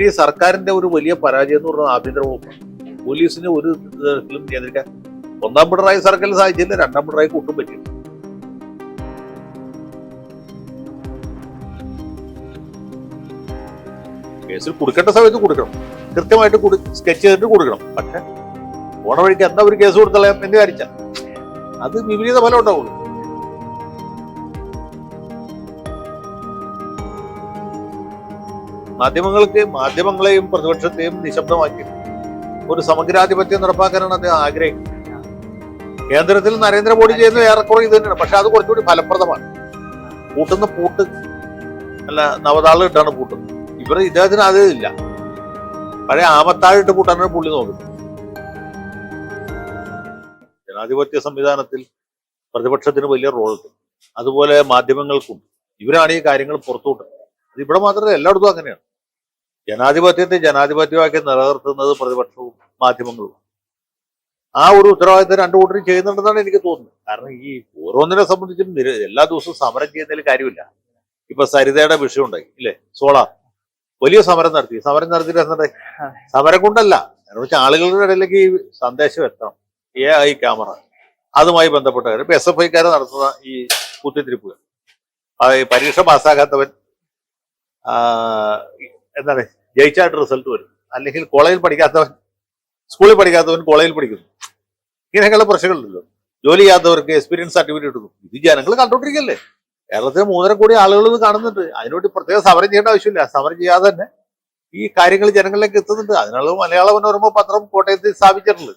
ഈ സർക്കാരിന്റെ ഒരു വലിയ പരാജയം എന്ന് പറഞ്ഞാൽ ആഭ്യന്തര വകുപ്പാണ്. പോലീസിന് ഒരു ഇതിലും നിയന്ത്രിക്കാൻ ഒന്നാം പിണറായി സർക്കാരിൽ സാധിച്ചില്ല രണ്ടാം പിണറായി കൂട്ടും പറ്റില്ല. കേസിൽ കൊടുക്കേണ്ട സമയത്ത് കൊടുക്കണം. കൃത്യമായിട്ട് സ്കെച്ച് ചെയ്തിട്ട് കൊടുക്കണം. പക്ഷെ പോണ വഴിക്ക് എന്താ ഒരു കേസ് കൊടുത്തളയാം എന്ന് വിചാരിച്ച അത് വിപരീത ഫലം ഉണ്ടാവുള്ളൂ. മാധ്യമങ്ങൾക്ക് മാധ്യമങ്ങളെയും പ്രതിപക്ഷത്തെയും നിശബ്ദമാക്കി. ഒരു സമഗ്രാധിപത്യം നടപ്പാക്കാനാണ് അദ്ദേഹം ആഗ്രഹിക്കുന്നത് കേന്ദ്രത്തിൽ നരേന്ദ്രമോദി ചെയ്യുന്ന ഏറെക്കുറെ ഇത് തന്നെയാണ്. പക്ഷെ അത് കുറച്ചുകൂടി ഫലപ്രദമാണ്. കൂട്ടുന്ന പൂട്ട്. അല്ല നവതാൾ ഇട്ടാണ് പൂട്ടുന്നത്. ഇവർ ഇദ്ദേഹത്തിന് അത് ഇല്ല പഴയ ആമത്താഴിട്ട് പൂട്ടാനാണ് പുള്ളി നോക്കുന്നത്. ജനാധിപത്യ സംവിധാനത്തിൽ പ്രതിപക്ഷത്തിന് വലിയ റോളുണ്ട് അതുപോലെ മാധ്യമങ്ങൾക്കും. ഇവരാണ് ഈ കാര്യങ്ങൾ പുറത്തുവിട്ടത്. അത് ഇവിടെ മാത്രമല്ല എല്ലായിടത്തും അങ്ങനെയാണ്. ജനാധിപത്യത്തെ ജനാധിപത്യമാക്കി നിലനിർത്തുന്നത് പ്രതിപക്ഷവും മാധ്യമങ്ങളും. ആ ഒരു ഉത്തരവാദിത്തം രണ്ടു കൂട്ടരും ചെയ്യുന്നുണ്ടെന്നാണ് എനിക്ക് തോന്നുന്നത്. കാരണം ഈ ഓരോന്നിനെ സംബന്ധിച്ചും എല്ലാ ദിവസവും സമരം ചെയ്യുന്നതിൽ കാര്യമില്ല. ഇപ്പൊ സരിതയുടെ വിഷയം ഉണ്ടായി ഇല്ലേ? സോളാർ വലിയ സമരം നടത്തി. സമരം നടത്തിയിട്ട് സമരം കൊണ്ടല്ല. കാരണം വെച്ചാൽ ആളുകളുടെ ഇടയിലേക്ക് ഈ സന്ദേശം എത്തണം. A I camera. അതുമായി ബന്ധപ്പെട്ട കാര്യം. ഇപ്പൊ എസ് എഫ് ഐക്കാരെ നടത്തുന്ന ഈ കുത്തിത്തിരിപ്പുകൾ. പരീക്ഷ പാസ്സാകാത്തവൻ ആ, എന്താണ് ജയിച്ചായിട്ട് റിസൾട്ട് വരും. അല്ലെങ്കിൽ കോളേജിൽ പഠിക്കാത്തവൻ സ്കൂളിൽ പഠിക്കാത്തവൻ കോളേജിൽ പഠിക്കുന്നു. ഇങ്ങനെയൊക്കെയുള്ള പ്രശ്നങ്ങളുണ്ടല്ലോ. ജോലി ചെയ്യാത്തവർക്ക് എക്സ്പീരിയൻസ് സർട്ടിഫിക്കറ്റ് എടുക്കും ഇത് ജനങ്ങൾ കണ്ടോണ്ടിരിക്കല്ലേ? കേരളത്തിലെ മൂന്നര കോടി ആളുകൾ ഇത് കാണുന്നുണ്ട്. അതിനുവേണ്ടി പ്രത്യേക സമരം ചെയ്യേണ്ട ആവശ്യമില്ല. സമരം ചെയ്യാതെ തന്നെ ഈ കാര്യങ്ങൾ ജനങ്ങളിലേക്ക് എത്തുന്നുണ്ട്. അതിനുള്ള മലയാള മനോരമ പത്രം കോട്ടയത്ത് സ്ഥാപിച്ചിട്ടുള്ളത്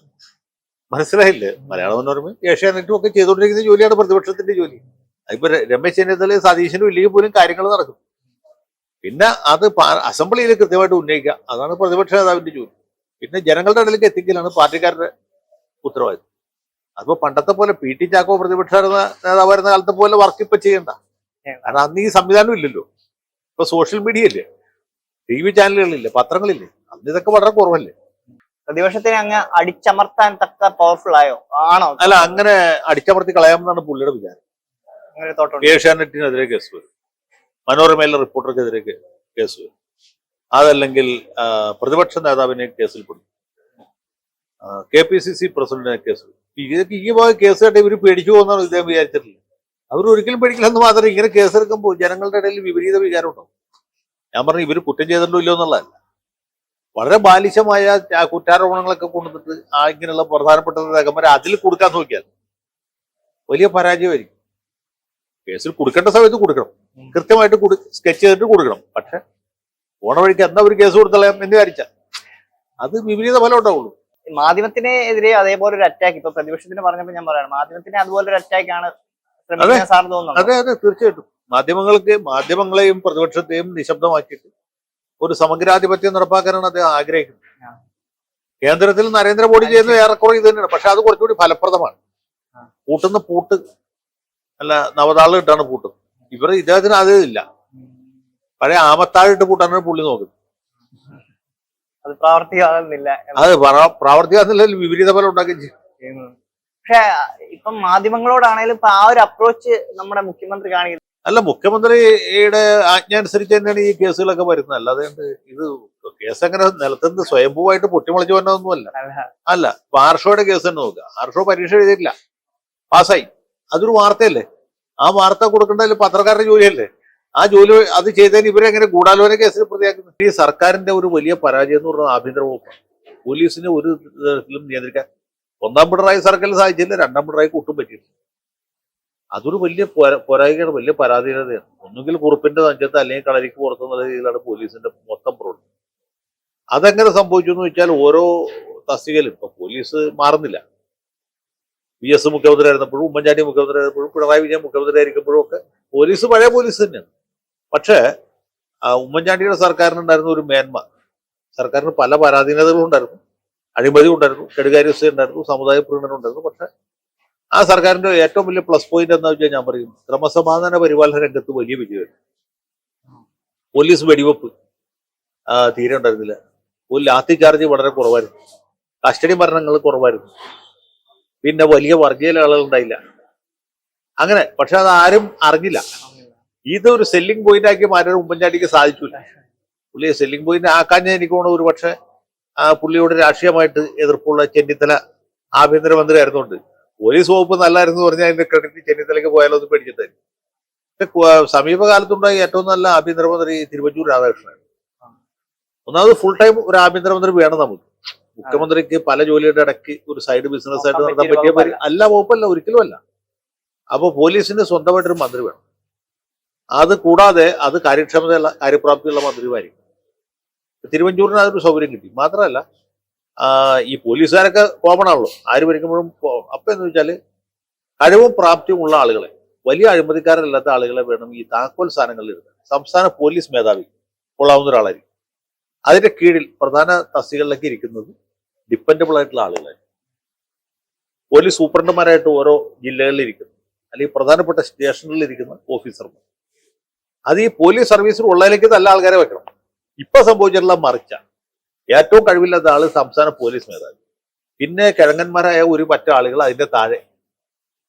മനസ്സിലായില്ലേ? മലയാള മനോരമ ഏഷ്യാനെറ്റും ഒക്കെ ചെയ്തുകൊണ്ടിരിക്കുന്ന ജോലിയാണ് പ്രതിപക്ഷത്തിന്റെ ജോലി. അതിപ്പോ രമേശ് ചെന്നിത്തല സതീശനും ഇല്ലെങ്കിൽ പോലും കാര്യങ്ങൾ നടക്കും. പിന്നെ അത് അസംബ്ലിയിൽ കൃത്യമായിട്ട് ഉന്നയിക്കുക. അതാണ് പ്രതിപക്ഷ നേതാവിന്റെ ജോലി. പിന്നെ ജനങ്ങളുടെ ഇടയിലേക്ക് എത്തിക്കലാണ് പാർട്ടിക്കാരുടെ ഉത്തരവാദിത്വം. അതിപ്പോ പണ്ടത്തെ പോലെ പി ടി ചാക്കോ പ്രതിപക്ഷ നേതാവായിരുന്ന കാലത്തെ പോലെ വർക്ക് ഇപ്പൊ ചെയ്യണ്ട. കാരണം അന്ന് ഈ സംവിധാനം ഇല്ലല്ലോ. ഇപ്പൊ സോഷ്യൽ മീഡിയ ഇല്ലേ? ടി വി ചാനലുകളില്ലേ പത്രങ്ങളില്ലേ? അന്ന് ഇതൊക്കെ വളരെ കുറവല്ലേ? പ്രതിപക്ഷത്തിനെ അങ്ങ് അടിച്ചമർത്താൻ തക്ക പവർഫുൾ ആയോ? ആണോ? അല്ല അങ്ങനെ അടിച്ചമർത്തി കളയാമെന്നാണ് പുള്ളിയുടെ വിചാരം. ഏഷ്യാനെറ്റിനെതിരെ കേസ് വരും. മനോരമയിലെ റിപ്പോർട്ടർക്കെതിരെ കേസ് വരും. അതല്ലെങ്കിൽ പ്രതിപക്ഷ നേതാവിനെ കേസിൽ പെടും. കെ പി സി സി പ്രസിഡന്റിനെ കേസ് ഇതൊക്കെ ഈ വക കേസ് കേട്ട് ഇവർ പേടിച്ചു പോകുന്നാണ് ഇദ്ദേഹം വിചാരിച്ചിട്ടില്ല? അവർ ഒരിക്കലും പേടിക്കില്ലെന്ന് മാത്രമേ ഇങ്ങനെ കേസെടുക്കുമ്പോൾ ജനങ്ങളുടെ ഇടയിൽ വിപരീത വികാരം ഉണ്ടാവും ഞാൻ പറഞ്ഞു ഇവർ കുറ്റം ചെയ്തിട്ടുണ്ടോ ഇല്ലയോ എന്നുള്ളതല്ല. വളരെ ബാലിശമായ കുറ്റാരോപണങ്ങളൊക്കെ കൊണ്ടുവന്നിട്ട് ആ ഇങ്ങനെയുള്ള പ്രധാനപ്പെട്ട നേതാക്കന്മാരെ അതിൽ കൊടുക്കാൻ നോക്കിയാൽ വലിയ പരാജയമായിരിക്കും. കേസിൽ കൊടുക്കേണ്ട സമയത്ത് കൊടുക്കണം. കൃത്യമായിട്ട് സ്കെച്ച് ചെയ്തിട്ട് കൊടുക്കണം. പക്ഷെ പോണ വഴിക്ക് എന്താ ഒരു കേസ് കൊടുത്തളയാം എന്ന് വിചാരിച്ച അത് വിപരീത ഫലം ഉണ്ടാവുള്ളൂ. മാധ്യമത്തിനെ എതിരെ അതേപോലെ ഒരു അറ്റാക്ക് ഇപ്പൊ പ്രതിപക്ഷത്തിന് പറഞ്ഞപ്പോ ഞാൻ പറയാം മാധ്യമത്തിനെ അതുപോലെ ഒരു അറ്റാക്ക് ആണ് അതെ. അതെ തീർച്ചയായിട്ടും. മാധ്യമങ്ങൾക്ക് മാധ്യമങ്ങളെയും പ്രതിപക്ഷത്തെയും നിശബ്ദമാക്കിയിട്ട് ഒരു സമഗ്രാധിപത്യം നടപ്പാക്കാനാണ് അദ്ദേഹം ആഗ്രഹിക്കുന്നത്. കേന്ദ്രത്തിൽ നരേന്ദ്രമോദി ചെയ്യുന്നത് ഏറെക്കുറെ ഇത് തന്നെയാണ്. പക്ഷെ അത് കുറച്ചുകൂടി ഫലപ്രദമാണ്. കൂട്ടുന്ന പൂട്ടുന്ന പൂട്ട് അല്ല നവതാൾ ഇട്ടാണ് പൂട്ടുന്നത്. ഇവർ ഇദ്ദേഹത്തിന് അതേ ഇല്ല പഴയ ആമത്താഴിട്ട് പൂട്ടാനാണ് പുള്ളി നോക്കുന്നത്. അത് പ്രാവർത്തികമാകുന്നില്ല. അത് വിപരീത ഫലം ഉണ്ടാക്കുകയും ചെയ്യും. പക്ഷെ ഇപ്പം മാധ്യമങ്ങളോടാണേലും ഇപ്പൊ ആ ഒരു അപ്രോച്ച് നമ്മുടെ മുഖ്യമന്ത്രി കാണിക്കുന്നത്. അല്ല മുഖ്യമന്ത്രിയുടെ ആജ്ഞ അനുസരിച്ച് തന്നെയാണ് ഈ കേസുകളൊക്കെ വരുന്നത്. അല്ലാതെ ഇത് കേസ് അങ്ങനെ നിലത്തുനിന്ന് സ്വയംഭൂവായിട്ട് പൊട്ടിമുളച്ചു വന്നതൊന്നുമല്ല അല്ല. അല്ല ഇപ്പൊ ആർഷോയുടെ കേസ് തന്നെ നോക്കുക. ആർഷോ പരീക്ഷ എഴുതിയിട്ടില്ല. പാസ്സായി. അതൊരു വാർത്തയല്ലേ? ആ വാർത്ത കൊടുക്കേണ്ടതിൽ പത്രക്കാരുടെ ജോലിയല്ലേ? ആ ജോലി അത് ചെയ്തതിന് ഇവരെ എങ്ങനെ ഗൂഢാലോചന കേസിൽ പ്രതിയാക്കുന്നത് ഈ സർക്കാരിന്റെ ഒരു വലിയ പരാജയം എന്ന് പറഞ്ഞാൽ ആഭ്യന്തര വകുപ്പാണ്. പോലീസിനെ ഒരു തരത്തിലും നിയന്ത്രിക്കാൻ. ഒന്നാം പിണറായി സർക്കാരിൽ സാധിച്ചില്ല രണ്ടാം പിണറായി കൂട്ടും പറ്റിയില്ല. അതൊരു വലിയ പോരാ- പോരായ്മയാണ് വലിയ പരാധീനതയാണ്. ഒന്നുകിൽ കുറുപ്പിന്റെ നെഞ്ചത്ത് അല്ലെങ്കിൽ കളരിക്ക് പുറത്തുനിന്നുള്ള രീതിയിലാണ് പോലീസിന്റെ മൊത്തം പ്രവർത്തനം. അതെങ്ങനെ സംഭവിച്ചു എന്ന് വെച്ചാൽ ഓരോ തസ്തികയിലും ഇപ്പൊ പോലീസ് മാറുന്നില്ല. വി എസ് മുഖ്യമന്ത്രിയായിരുന്നപ്പോഴും ഉമ്മൻചാണ്ടി മുഖ്യമന്ത്രിയായിരുന്നപ്പോഴും പിണറായി വിജയൻ മുഖ്യമന്ത്രിയായിരിക്കുമ്പോഴും ഒക്കെ പോലീസ് പഴയ പോലീസ് തന്നെയാണ്. പക്ഷേ ഉമ്മൻചാണ്ടിയുടെ സർക്കാരിനുണ്ടായിരുന്ന ഒരു മേന്മ സർക്കാരിന് പല പരാധീനതകളും ഉണ്ടായിരുന്നു. അഴിമതി ഉണ്ടായിരുന്നു കെടുകാര്യസ്ഥ ഉണ്ടായിരുന്നു സമുദായ പ്രീണനം ഉണ്ടായിരുന്നു. പക്ഷേ ആ സർക്കാരിന്റെ ഏറ്റവും വലിയ പ്ലസ് പോയിന്റ് എന്താ വെച്ചാൽ ഞാൻ പറയും ക്രമസമാധാന പരിപാലന രംഗത്ത് വലിയ വിജയമായിരുന്നു. പോലീസ് വെടിവെപ്പ് തീരെ ഉണ്ടായിരുന്നില്ല. ഒരു ലാത്തി ചാർജ് വളരെ കുറവായിരുന്നു. കസ്റ്റഡി മരണങ്ങൾ കുറവായിരുന്നു. പിന്നെ വലിയ വർഗീയ ആളുകൾ ഉണ്ടായില്ല. അങ്ങനെ പക്ഷെ അത് ആരും അറിഞ്ഞില്ല. ഇതൊരു സെല്ലിംഗ് പോയിന്റ് ആക്കി മാറ്റാൻ ഉമ്മൻചാണ്ടിക്ക് സാധിച്ചില്ല. പുള്ളിയെ സെല്ലിംഗ് പോയിന്റ് ആക്കാൻ എനിക്ക് തോന്നുന്നു ഒരു പുള്ളിയോട് രാഷ്ട്രീയമായിട്ട് എതിർപ്പുള്ള ചെന്നിത്തല ആഭ്യന്തരമന്ത്രി ആയിരുന്നുകൊണ്ട് പോലീസ് വകുപ്പ് നല്ലായിരുന്നു പറഞ്ഞാൽ അതിന്റെ ക്രെഡിറ്റ് ചെന്നിത്തലയ്ക്ക് പോയാലോ എന്ന് പേടിച്ചിട്ടായിരുന്നു സമീപകാലത്തുണ്ടായി ഏറ്റവും നല്ല ആഭ്യന്തരമന്ത്രി തിരുവഞ്ചൂർ രാധാകൃഷ്ണനാണ് ഒന്നാമത് ഫുൾ ടൈം ഒരു ആഭ്യന്തരമന്ത്രി വേണം നമുക്ക്. മുഖ്യമന്ത്രിക്ക് പല ജോലിയുടെ ഇടയ്ക്ക് ഒരു സൈഡ് ബിസിനസ് ആയിട്ട് നടത്താൻ പറ്റിയ. അല്ല. വകുപ്പല്ല ഒരിക്കലും അല്ല. അപ്പോൾ പോലീസിന് സ്വന്തമായിട്ടൊരു മന്ത്രി വേണം. അത് കൂടാതെ അത് കാര്യക്ഷമതയുള്ള കാര്യപ്രാപ്തിയുള്ള മന്ത്രിമാരിക്കും തിരുവഞ്ചൂരിന് അതൊരു സൗകര്യം കിട്ടി. മാത്രമല്ല ഈ പോലീസുകാരൊക്കെ കോമൺ ആണല്ലോ. ആര് ഭരിക്കുമ്പോഴും അപ്പം എന്ന് വെച്ചാൽ കഴിവും പ്രാപ്തിയും ഉള്ള ആളുകളെ വലിയ അഴിമതിക്കാരല്ലാത്ത ആളുകളെ വേണം ഈ താക്കോൽ സ്ഥാനങ്ങളിൽ ഇരുന്നത് സംസ്ഥാന പോലീസ് മേധാവി കൊള്ളാവുന്ന ഒരാളായിരിക്കും. അതിന്റെ കീഴിൽ പ്രധാന തസ്തികളിലൊക്കെ ഇരിക്കുന്നത് ഡിപ്പെൻഡബിൾ ആയിട്ടുള്ള ആളുകളെ പോലീസ് സൂപ്രണ്ടുമാരായിട്ട് ഓരോ ജില്ലകളിൽ ഇരിക്കുന്നു അല്ലെങ്കിൽ പ്രധാനപ്പെട്ട സ്റ്റേഷനുകളിൽ ഇരിക്കുന്ന ഓഫീസർമാർ. അത് ഈ പോലീസ് സർവീസിൽ ഉള്ളതിലേക്ക് നല്ല ആൾക്കാരെ വെക്കണം. ഇപ്പൊ സംഭവിച്ചിട്ടുള്ള മറിച്ച. ഏറ്റവും കഴിവില്ലാത്ത ആൾ സംസ്ഥാന പോലീസ് മേധാവി. പിന്നെ കിഴങ്ങന്മാരായ ഒരു പറ്റ ആളുകൾ അതിന്റെ താഴെ.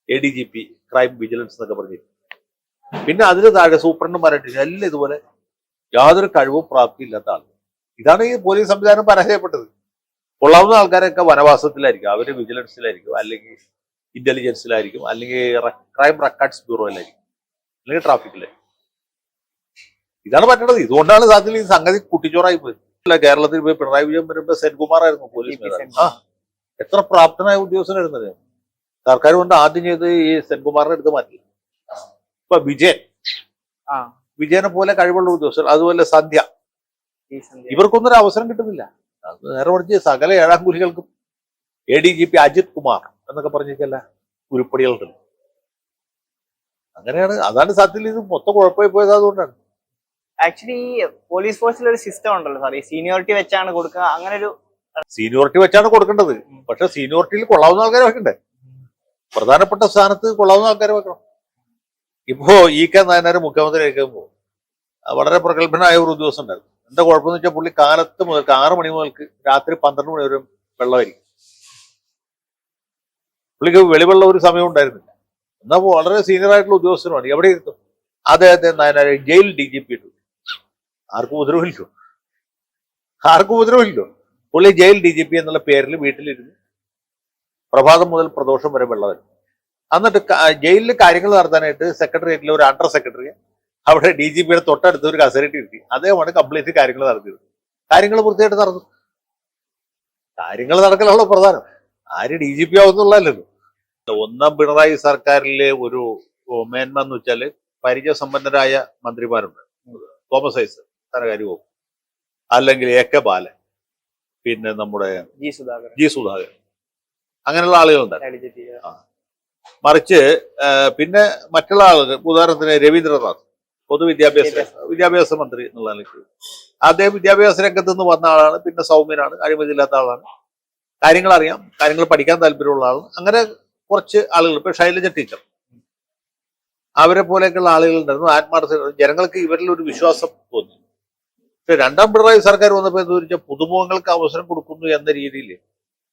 A D G P crime vigilance എന്നൊക്കെ പറഞ്ഞിരിക്കും പിന്നെ അതിന് താഴെ സൂപ്രണ്ടുമാരായിട്ട് എല്ലാം ഇതുപോലെ യാതൊരു കഴിവും പ്രാപ്തിയില്ലാത്ത ആളുകൾ. ഇതാണ് ഈ പോലീസ് സംവിധാനം പരാജയപ്പെട്ടത്. കൊള്ളാവുന്ന ആൾക്കാരൊക്കെ വനവാസത്തിലായിരിക്കും. അവർ വിജിലൻസിലായിരിക്കും. അല്ലെങ്കിൽ ഇന്റലിജൻസിലായിരിക്കും അല്ലെങ്കിൽ ക്രൈം റെക്കോർഡ്സ് ബ്യൂറോയിലായിരിക്കും അല്ലെങ്കിൽ ട്രാഫിക്കിലായിരിക്കും ഇതാണ് പറ്റേണ്ടത് ഇതുകൊണ്ടാണ് സാധ്യത ഈ സംഗതി കുട്ടിച്ചോറായി പോയി. കേരളത്തിൽ പോയി പിണറായി വിജയൻ വരുമ്പോ സെൻകുമാർ ആയിരുന്നു പോലീസ്. ആ എത്ര പ്രാപ്തനായ ഉദ്യോഗസ്ഥനായിരുന്നത്? സർക്കാർ കൊണ്ട് ആദ്യം ചെയ്ത് ഈ സെൻകുമാറിനെ എടുത്ത് മാറ്റി. ഇപ്പൊ വിജയൻ. വിജയനെ പോലെ കഴിവുള്ള ഉദ്യോഗസ്ഥർ. അതുപോലെ സന്ധ്യ. ഇവർക്കൊന്നൊരു ഇവർക്കൊന്നും ഒരു അവസരം കിട്ടുന്നില്ല. നേരെ മറിച്ച് സകല ഏഴാം കുലികൾക്കും A D G P Ajith Kumar എന്നൊക്കെ പറഞ്ഞിട്ടല്ല ഉരുപ്പടികൾക്ക് അങ്ങനെയാണ്. അതാണ് സത്യത്തിൽ ഇത് മൊത്തം കുഴപ്പമായി പോയത് അതുകൊണ്ടാണ്. ആക്ച്വലി പോലീസ് ഫോഴ്സിൽ ഒരു സിസ്റ്റം ഉണ്ടല്ലോ സാർ. ഈ സീനിയോറിറ്റി വെച്ചാണ് കൊടുക്കുക. അങ്ങനെ ഒരു സീനിയോറിറ്റി വെച്ചാണ് കൊടുക്കേണ്ടത്. പക്ഷെ സീനിയോറിറ്റിയിൽ കൊള്ളാവുന്ന ആൾക്കാരെ വെക്കണ്ടേ? പ്രധാനപ്പെട്ട സ്ഥാനത്ത് കൊള്ളാവുന്ന ആൾക്കാരെ വെക്കണം. ഇപ്പോ ഈ കെ നായനാർ മുഖ്യമന്ത്രി ആയിരിക്കുമ്പോൾ വളരെ പ്രഗത്ഭനായ ഒരു ഉദ്യോഗസ്ഥൻ ഉണ്ടായിരുന്നു. എന്താ കുഴപ്പമെന്ന് വെച്ചാൽ പുള്ളി കാലത്ത് മുതൽക്ക് ആറ് മണി മുതൽക്ക് രാത്രി പന്ത്രണ്ട് മണി വരെ വെള്ളമായിരിക്കും. പുള്ളിക്ക് വെളിവെള്ള ഒരു സമയം ഉണ്ടായിരുന്നില്ല. എന്നാൽ വളരെ സീനിയർ ആയിട്ടുള്ള ഉദ്യോഗസ്ഥനുമാണ്. എവിടെ എത്തും അദ്ദേഹത്തെ ജയിൽ ഡി ജി പി ഇട്ടു ആർക്കും ഉപദ്രവമില്ലോ. ആർക്കും ഉപദ്രവമില്ലോ. പുള്ളി ജയിൽ ഡി ജി പി എന്നുള്ള പേരിൽ വീട്ടിലിരുന്ന്. പ്രഭാതം മുതൽ പ്രദോഷം വരെ വെള്ളമായിരുന്നു. എന്നിട്ട് ജയിലിൽ കാര്യങ്ങൾ നടത്താനായിട്ട് സെക്രട്ടേറിയറ്റിലെ ഒരു അണ്ടർ സെക്രട്ടറി അവിടെ ഡി ജി പിയുടെ തൊട്ടടുത്ത് ഒരു കസേരയിട്ട് ഇരുത്തി. അദ്ദേഹമാണ് കംപ്ലീറ്റ് കാര്യങ്ങൾ നടത്തിയത്. കാര്യങ്ങൾ വൃത്തിയായിട്ട് നടന്നു. കാര്യങ്ങൾ നടക്കലാണല്ലോ പ്രധാനം. ആര് ഡി ജി പി ആവുന്നുള്ളല്ലോ ഒന്നാം പിണറായി സർക്കാരിലെ ഒരു മേന്മ എന്ന് വെച്ചാൽ പരിചയസമ്പന്നരായ മന്ത്രിമാരുണ്ട്. തോമസ് ഐസ് ധനകാര്യ വകുപ്പ്. അല്ലെങ്കിൽ എ കെ ബാലൻ. പിന്നെ നമ്മുടെ ജി സുധാകരൻ. ജി സുധാകരൻ. അങ്ങനെയുള്ള ആളുകളുണ്ട്. മറിച്ച് പിന്നെ മറ്റുള്ള ആളുകൾ. ഉദാഹരണത്തിന് രവീന്ദ്രനാഥ്. പൊതുവിദ്യാഭ്യാസ വിദ്യാഭ്യാസ. മന്ത്രി എന്നുള്ള നിലയ്ക്ക്. അദ്ദേഹം വിദ്യാഭ്യാസ രംഗത്ത് നിന്ന് വന്ന ആളാണ് പിന്നെ സൗമ്യനാണ് കാര്യമില്ലാത്ത ആളാണ്. കാര്യങ്ങൾ അറിയാം കാര്യങ്ങൾ പഠിക്കാൻ താല്പര്യമുള്ള ആളാണ്. അങ്ങനെ കുറച്ച് ആളുകൾ ഇപ്പൊ ശൈലജ ടീച്ചർ. അവരെ പോലെയൊക്കെയുള്ള ആളുകൾ ഉണ്ടായിരുന്നു ആത്മാർത്ഥ ജനങ്ങൾക്ക് ഇവരിൽ ഒരു വിശ്വാസം തോന്നി. പക്ഷെ രണ്ടാം പിണറായി സർക്കാർ വന്നപ്പോൾ എന്ന് വെച്ചാൽ പുതുമുഖങ്ങൾക്ക് അവസരം കൊടുക്കുന്നു എന്ന രീതിയിൽ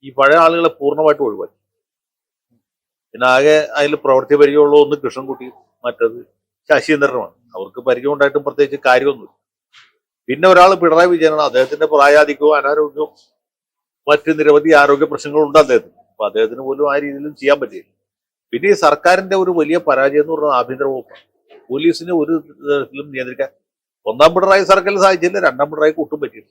ഈ പഴയ ആളുകളെ പൂർണമായിട്ട് ഒഴിവാക്കി. പിന്നെ ആകെ അതിൽ പ്രവൃത്തി പരിചയമുള്ള ഒന്ന് കൃഷ്ണൻകുട്ടി മറ്റത് ശശീന്ദ്രനുമാണ്. അവർക്ക് പരിചയം ഉണ്ടായിട്ടും പ്രത്യേകിച്ച് കാര്യമൊന്നുമില്ല. പിന്നെ ഒരാൾ പിണറായി വിജയനാണ്. അദ്ദേഹത്തിന്റെ പ്രായാധികവും അനാരോഗ്യവും മറ്റ് നിരവധി ആരോഗ്യ പ്രശ്നങ്ങളുണ്ട് അദ്ദേഹത്തിന്. അപ്പൊ അദ്ദേഹത്തിന് പോലും ആ രീതിയിലും ചെയ്യാൻ പറ്റില്ല പിന്നെ ഈ സർക്കാരിന്റെ ഒരു വലിയ പരാജയം എന്ന് പറയുന്നത് ആഭ്യന്തര വകുപ്പാണ്. പോലീസിനെ ഒരു തരത്തിലും നിയന്ത്രിക്കാൻ ഒന്നാം പിണറായി സർക്കാരിൽ സാധിച്ചില്ല രണ്ടാം പിണറായി കൂട്ടും പറ്റിയില്ല.